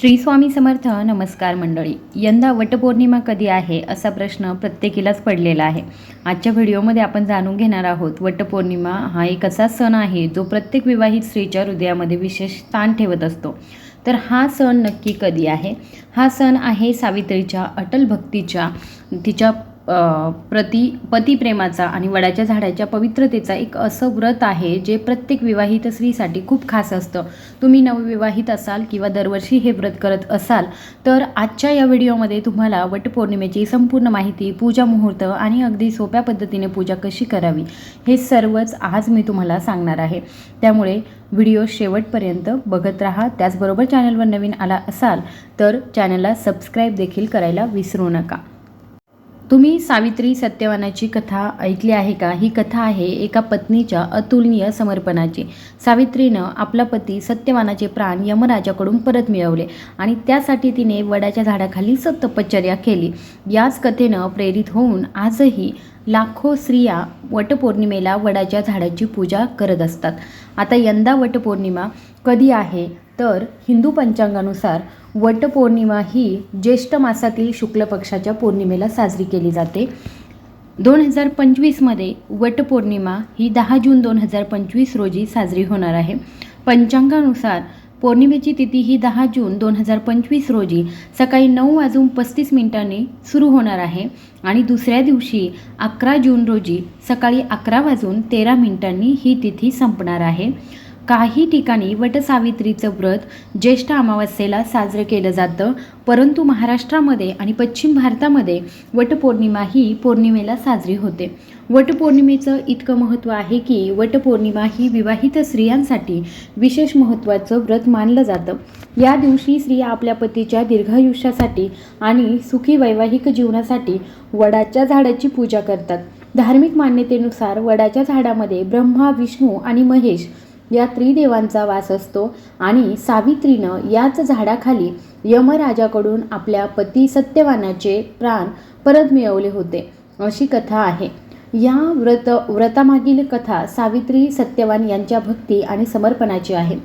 श्री स्वामी समर्थ नमस्कार मंडळी. यंदा वटपौर्णिमा कधी आहे असा प्रश्न प्रत्येकीलाच पडलेला आहे. आजच्या व्हिडिओमध्ये आपण जाणून घेणार आहोत वटपौर्णिमा हा एक असा सण आहे जो प्रत्येक विवाहित स्त्रीच्या हृदयामध्ये विशेष स्थान ठेवत असतो. तर हा सण नक्की कधी आहे? हा सण आहे सावित्रीच्या अटल भक्तीच्या तिच्या प्रति पतिप्रेमाचा आणि वडाच्या झाडाच्या पवित्रतेचा एक असं व्रत आहे जे प्रत्येक विवाहित स्त्रीसाठी खूप खास असतं. तुम्ही नवविवाहित असाल किंवा दरवर्षी हे व्रत करत असाल तर आजच्या या व्हिडिओमध्ये तुम्हाला वटपौर्णिमेची संपूर्ण माहिती पूजा मुहूर्त आणि अगदी सोप्या पद्धतीने पूजा कशी करावी हे सर्वच आज मी तुम्हाला सांगणार आहे. त्यामुळे व्हिडिओ शेवटपर्यंत बघत राहा. त्याचबरोबर चॅनलवर नवीन आला असाल तर चॅनलला सबस्क्राईब देखील करायला विसरू नका. तुम्ही सावित्री सत्यवानाची कथा ऐकली आहे का? ही कथा आहे एका पत्नीच्या अतुलनीय समर्पणाची. सावित्रीनं आपला पती सत्यवानाचे प्राण यमराजाकडून परत मिळवले आणि त्यासाठी तिने वडाच्या झाडाखाली सततपश्चर्या केली. याच कथेनं प्रेरित होऊन आजही लाखो स्त्रिया वटपौर्णिमेला वडाच्या झाडाची पूजा करत असतात. आता यंदा वटपौर्णिमा कधी आहे? तर हिंदू पंचांगानुसार वटपौर्णिमा ही ज्येष्ठ मासातील शुक्ल पक्षाच्या पौर्णिमेला साजरी केली जाते. दोन हजार पंचवीसमध्ये वटपौर्णिमा ही दहा जून दोन हजार पंचवीस रोजी साजरी होणार आहे. पंचांगानुसार पौर्णिमेची तिथी ही दहा जून दोन हजार पंचवीस रोजी सकाळी नऊ वाजून पस्तीस मिनिटांनी सुरू होणार आहे आणि दुसऱ्या दिवशी अकरा जून रोजी सकाळी अकरा वाजून तेरा मिनिटांनी ही तिथी संपणार आहे. काही ठिकाणी वटसावित्रीचं व्रत ज्येष्ठ अमावस्येला साजरं केलं जातं. परंतु महाराष्ट्रामध्ये आणि पश्चिम भारतामध्ये वटपौर्णिमा ही पौर्णिमेला साजरी होते. वटपौर्णिमेचं इतकं महत्त्व आहे की वटपौर्णिमा ही विवाहित स्त्रियांसाठी विशेष महत्त्वाचं व्रत मानलं जातं. या दिवशी स्त्रिया आपल्या पतीच्या दीर्घायुष्यासाठी आणि सुखी वैवाहिक जीवनासाठी वडाच्या झाडाची पूजा करतात. धार्मिक मान्यतेनुसार वडाच्या झाडामध्ये ब्रह्मा विष्णू आणि महेश या त्रिदेवांचा वास असतो आणि सावित्रीनं याच झाडाखाली यमराजाकडून आपल्या पती सत्यवानाचे प्राण परत मिळवले होते. अशी कथा आहे. या व्रत व्रतामागील कथा सावित्री सत्यवान यांच्या भक्ती आणि समर्पणाची आहे.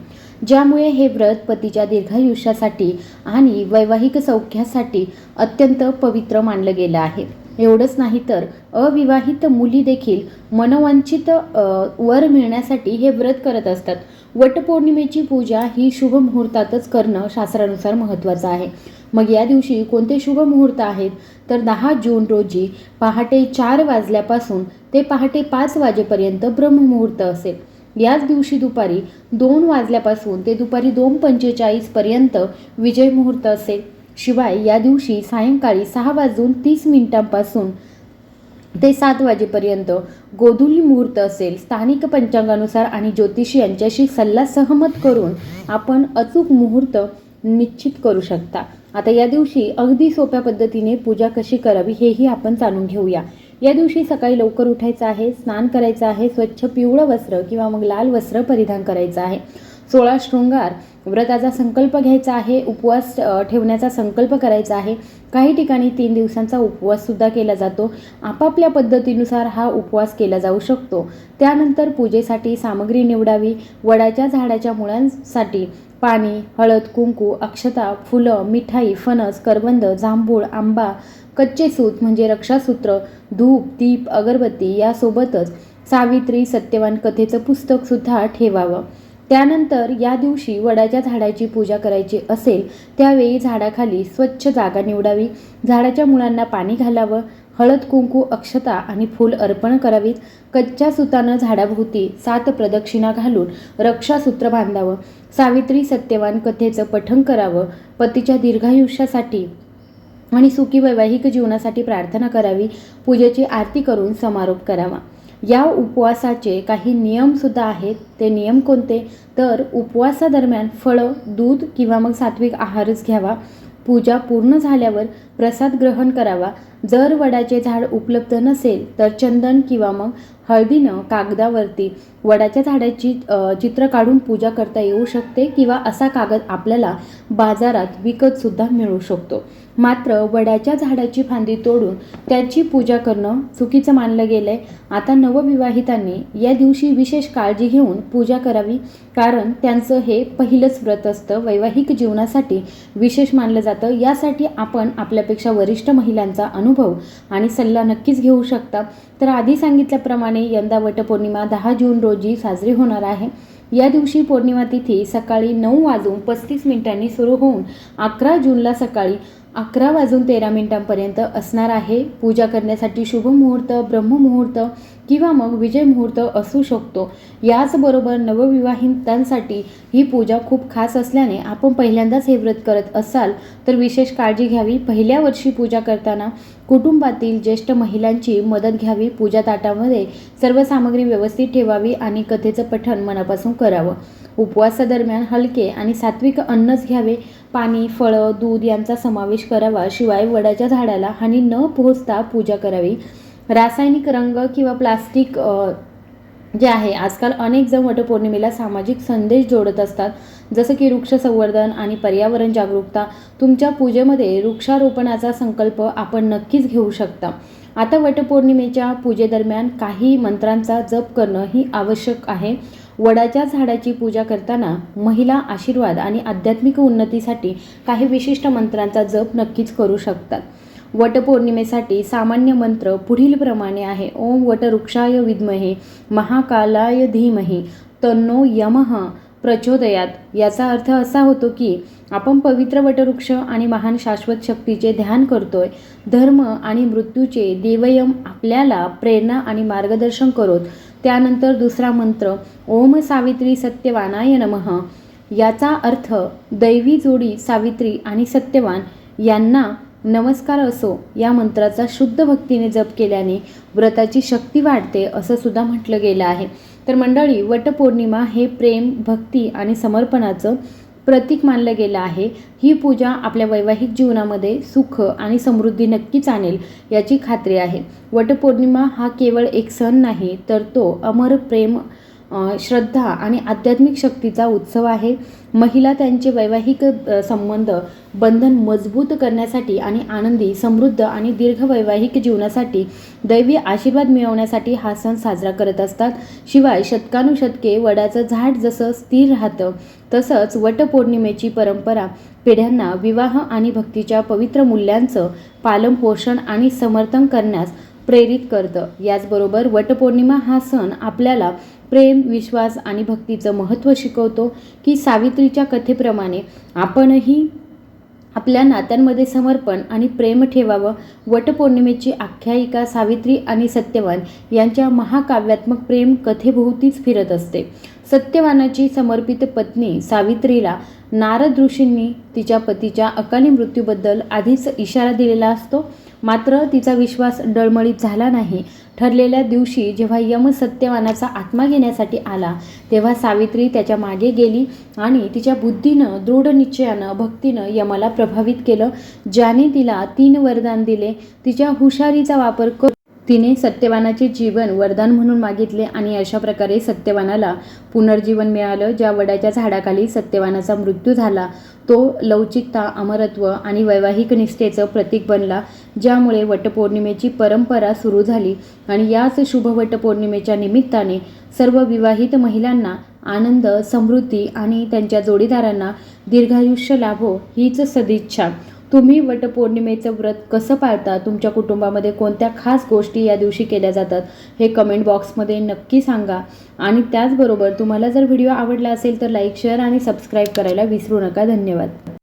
ज्यामुळे हे व्रत पतीच्या दीर्घायुष्यासाठी आणि वैवाहिक सौख्यासाठी अत्यंत पवित्र मानलं गेलं आहे. एवढंच नाही तर अविवाहित मुली देखील मनोवांछित वर मिळण्यासाठी हे व्रत करत असतात. वटपौर्णिमेची पूजा ही शुभ मुहूर्तातच करणं शास्त्रानुसार महत्त्वाचं आहे. मग या दिवशी कोणते शुभ मुहूर्त आहेत? तर दहा जून रोजी पहाटे चार वाजल्यापासून ते पहाटे पाच वाजेपर्यंत ब्रह्ममुहूर्त असेल. याच दिवशी दुपारी दोन वाजल्यापासून ते दुपारी दोन पंचेचाळीसपर्यंत विजय मुहूर्त असेल. शिवाय या दिवशी सायंकाळी सहा वाजून तीस मिनिटांपासून ते सात वाजेपर्यंत गोधुली मुहूर्त असेल. स्थानिक पंचांगानुसार आणि ज्योतिषी यांच्याशी सल्ला सहमत करून आपण अचूक मुहूर्त निश्चित करू शकता. आता या दिवशी अगदी सोप्या पद्धतीने पूजा कशी करावी हेही आपण जाणून घेऊया. या दिवशी सकाळी लवकर उठायचं आहे स्नान करायचं आहे स्वच्छ पिवळं वस्त्र किंवा मग लाल वस्त्र परिधान करायचं आहे. सोळा शृंगार. व्रताचा संकल्प घ्यायचा आहे उपवास ठेवण्याचा संकल्प करायचा आहे. काही ठिकाणी तीन दिवसांचा उपवाससुद्धा केला जातो. आपापल्या पद्धतीनुसार हा उपवास केला जाऊ शकतो. त्यानंतर पूजेसाठी सामग्री निवडावी. वडाच्या झाडाच्या मुळांसाठी पाणी हळद कुंकू अक्षता फुलं मिठाई फणस करवंद जांभूळ आंबा कच्चे सूत म्हणजे रक्षासूत्र धूप दीप अगरबत्ती यासोबतच सावित्री सत्यवान कथेचं पुस्तकसुद्धा ठेवावं. त्यानंतर या दिवशी वडाच्या झाडाची पूजा करायची असेल त्यावेळी झाडाखाली स्वच्छ जागा निवडावी. झाडाच्या मुळांना पाणी घालावं. हळद कुंकू अक्षता आणि फूल अर्पण करावीत. कच्च्या सुतानं झाडाभोवती सात प्रदक्षिणा घालून रक्षासूत्र बांधावं. सावित्री सत्यवान कथेचं पठण करावं. पतीच्या दीर्घायुष्यासाठी आणि सुखी वैवाहिक जीवनासाठी प्रार्थना करावी. पूजेची आरती करून समारोप करावा. या उपवासाचे काही नियमसुद्धा आहेत. ते नियम कोणते? तर उपवासादरम्यान फळं दूध किंवा मग सात्विक आहारच घ्यावा. पूजा पूर्ण झाल्यावर प्रसाद ग्रहण करावा. जर वडाचे झाड उपलब्ध नसेल तर चंदन किंवा मग हळदीनं कागदावरती वडाच्या झाडाची चित्र काढून पूजा करता येऊ शकते किंवा असा कागद आपल्याला बाजारात विकत सुद्धा मिळू शकतो. मात्र वडाच्या झाडाची फांदी तोडून त्याची पूजा करणं चुकीचं मानलं गेलं आहे आता नवविवाहितांनी या दिवशी विशेष काळजी घेऊन पूजा करावी कारण त्यांचं हे पहिलंच व्रत असतं. वैवाहिक जीवनासाठी विशेष मानलं जातं. यासाठी आपण आपल्यापेक्षा वरिष्ठ महिलांचा अनुभव आणि सल्ला नक्कीच घेऊ शकता. तर आधी सांगितल्याप्रमाणे यंदा वटपौर्णिमा दहा जून रोजी साजरी होणार आहे. या दिवशी पौर्णिमा तिथी सकाळी नऊ वाजून पस्तीस मिनिटांनी सुरू होऊन अकरा जूनला सकाळी अकरा वाजून तेरा मिनिटांपर्यंत असणार आहे. पूजा करण्यासाठी शुभ मुहूर्त ब्रह्ममुहूर्त किंवा मग विजय मुहूर्त असू शकतो. याचबरोबर नवविवाहितांसाठी ही पूजा खूप खास असल्याने आपण पहिल्यांदाच हे व्रत करत असाल तर विशेष काळजी घ्यावी. पहिल्या वर्षी पूजा करताना कुटुंबातील ज्येष्ठ महिलांची मदत घ्यावी. पूजा ताटामध्ये सर्व सामग्री व्यवस्थित ठेवावी आणि कथेचं पठण मनापासून करावं. उपवासादरम्यान हलके आणि सात्विक अन्नच घ्यावे. पाणी फळं दूध यांचा समावेश करावा. शिवाय वडाच्या झाडाला हानी न पोहोचता पूजा करावी. रासायनिक रंग किंवा प्लास्टिक जे आहे आजकाल अनेक जण वटपौर्णिमेला सामाजिक संदेश जोडत असतात. जसं की वृक्ष संवर्धन आणि पर्यावरण जागरूकता. तुमच्या पूजेमध्ये वृक्षारोपणाचा संकल्प आपण नक्कीच घेऊ शकता. आता वटपौर्णिमेच्या पूजेदरम्यान काही मंत्रांचा जप करणं ही आवश्यक आहे. वडाच्या झाडाची पूजा करताना महिला आशीर्वाद आणि आध्यात्मिक उन्नतीसाठी काही विशिष्ट मंत्रांचा जप नक्कीच करू शकतात. वटपौर्णिमेसाठी सामान्य मंत्र पुढील प्रमाणे आहे. ओम वटवृक्षाय विद्महे महाकालाय धीमहे तन्नो यमः प्रचोदयात. याचा अर्थ असा होतो की आपण पवित्र वटवृक्ष आणि महान शाश्वत शक्तीचे ध्यान करतोय. धर्म आणि मृत्यूचे देवयम आपल्याला प्रेरणा आणि मार्गदर्शन करत त्यानंतर दुसरा मंत्र ओम सावित्री सत्यवानाय नमः. याचा अर्थ दैवी जोडी सावित्री आणि सत्यवान यांना नमस्कार असो या मंत्राचा शुद्ध भक्तीने जप केल्याने व्रताची शक्ती वाढते असं सुद्धा म्हटलं गेलं आहे. तर मंडळी वटपौर्णिमा हे प्रेम भक्ती आणि समर्पणाचं प्रतीक मानलं गेलं आहे. ही पूजा आपल्या वैवाहिक जीवनामध्ये सुख आणि समृद्धी नक्कीच आणेल याची खात्री आहे. वटपौर्णिमा हा केवळ एक सण नाही तर तो अमर प्रेम श्रद्धा आणि आध्यात्मिक शक्तीचा उत्सव आहे. महिला त्यांचे वैवाहिक संबंध बंधन मजबूत करण्यासाठी आणि आनंदी समृद्ध आणि दीर्घ वैवाहिक जीवनासाठी दैवी आशीर्वाद मिळवण्यासाठी हा सण साजरा करत असतात. शिवाय शतकानुशतके वडाचं झाड जसं स्थिर राहतं तसंच वटपौर्णिमेची परंपरा पिढ्यांना विवाह आणि भक्तीच्या पवित्र मूल्यांचं पालन पोषण आणि समर्थन करण्यास प्रेरित करतं. याचबरोबर वटपौर्णिमा हा सण आपल्याला प्रेम विश्वास आणि भक्तीचं महत्त्व शिकवतो की सावित्रीच्या कथेप्रमाणे आपणही आपल्या नात्यांमध्ये समर्पण आणि प्रेम ठेवावं. वटपौर्णिमेची आख्यायिका सावित्री आणि सत्यवान यांच्या महाकाव्यात्मक प्रेम कथेभोवतीच फिरत असते. सत्यवानाची समर्पित पत्नी सावित्रीला नारद ऋषींनी तिच्या पतीच्या अकाली मृत्यूबद्दल आधीच इशारा दिलेला असतो. मात्र तिचा विश्वास डळमळीत झाला नाही. ठरलेल्या दिवशी जेव्हा यम सत्यवानाचा आत्मा घेण्यासाठी आला तेव्हा सावित्री त्याच्यामागे गेली आणि तिच्या बुद्धीनं दृढ निश्चयानं भक्तीनं यमाला प्रभावित केलं ज्याने तिला तीन वरदान दिले. तिच्या हुशारीचा वापर कर तिने सत्यवानाचे जीवन वरदान म्हणून मागितले आणि अशा प्रकारे सत्यवानाला पुनर्जीवन मिळालं ज्या वडाच्या झाडाखाली सत्यवानाचा मृत्यू झाला. तो लवचिकता अमरत्व आणि वैवाहिक निष्ठेचं प्रतीक बनला ज्यामुळे वटपौर्णिमेची परंपरा सुरू झाली आणि याच शुभ वटपौर्णिमेच्या निमित्ताने सर्व विवाहित महिलांना आनंद समृद्धी आणि त्यांच्या जोडीदारांना दीर्घायुष्य लाभो हीच सदिच्छा. तुम्ही वटपौर्णिमेचं व्रत कसं पाळता? तुमच्या कुटुंबामध्ये कोणत्या खास गोष्टी या दिवशी केल्या जातात? हे कमेंट बॉक्समध्ये नक्की सांगा. आणि त्याचबरोबर तुम्हाला जर व्हिडिओ आवडला असेल तर लाईक शेअर आणि सबस्क्राईब करायला विसरू नका. धन्यवाद.